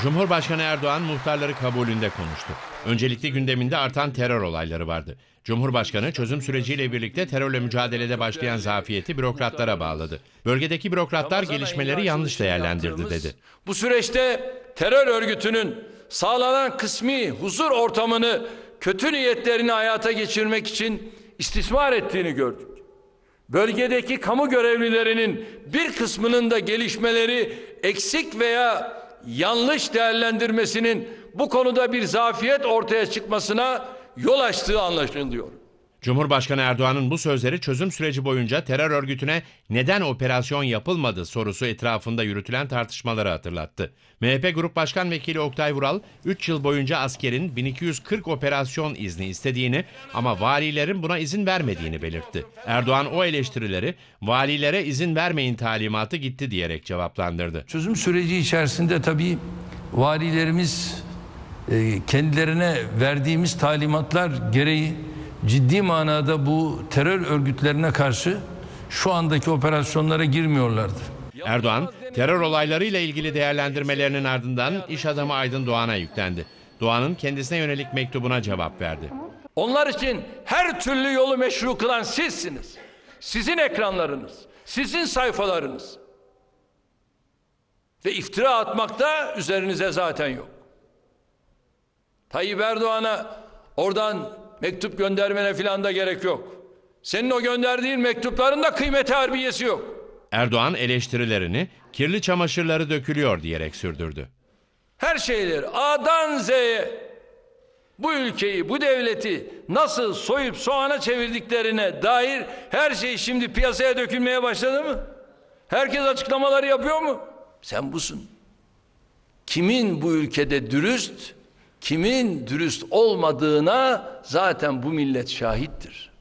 Cumhurbaşkanı Erdoğan muhtarları kabulünde konuştu. Öncelikli gündeminde artan terör olayları vardı. Cumhurbaşkanı çözüm süreciyle birlikte terörle mücadelede başlayan zafiyeti bürokratlara bağladı. Bölgedeki bürokratlar gelişmeleri yanlış değerlendirdi dedi. Bu süreçte terör örgütünün sağlanan kısmi huzur ortamını kötü niyetlerini hayata geçirmek için istismar ettiğini gördük. Bölgedeki kamu görevlilerinin bir kısmının da gelişmeleri eksik veya yanlış değerlendirmesinin bu konuda bir zafiyet ortaya çıkmasına yol açtığı anlaşılıyor. Cumhurbaşkanı Erdoğan'ın bu sözleri çözüm süreci boyunca terör örgütüne neden operasyon yapılmadı sorusu etrafında yürütülen tartışmaları hatırlattı. MHP Grup Başkan Vekili Oktay Vural, 3 yıl boyunca askerin 1240 operasyon izni istediğini ama valilerin buna izin vermediğini belirtti. Erdoğan o eleştirileri valilere izin vermeyin talimatı gitti diyerek cevaplandırdı. Çözüm süreci içerisinde tabii valilerimiz e, kendilerine verdiğimiz talimatlar gereği ciddi manada bu terör örgütlerine karşı şu andaki operasyonlara girmiyorlardı. Erdoğan, terör olaylarıyla ilgili değerlendirmelerinin ardından iş adamı Aydın Doğan'a yüklendi. Doğan'ın kendisine yönelik mektubuna cevap verdi. Onlar için her türlü yolu meşru kılan sizsiniz. Sizin ekranlarınız, sizin sayfalarınız. Ve iftira atmakta üzerinize zaten yok. Tayyip Erdoğan'a oradan mektup göndermene filan da gerek yok. Senin o gönderdiğin mektupların da kıymeti harbiyesi yok. Erdoğan eleştirilerini kirli çamaşırları dökülüyor diyerek sürdürdü. Her şeyleri A'dan Z'ye bu ülkeyi, bu devleti nasıl soyup soğana çevirdiklerine dair her şey şimdi piyasaya dökülmeye başladı mı? Herkes açıklamaları yapıyor mu? Sen busun. Kimin bu ülkede dürüst, kimin dürüst olmadığına zaten bu millet şahittir.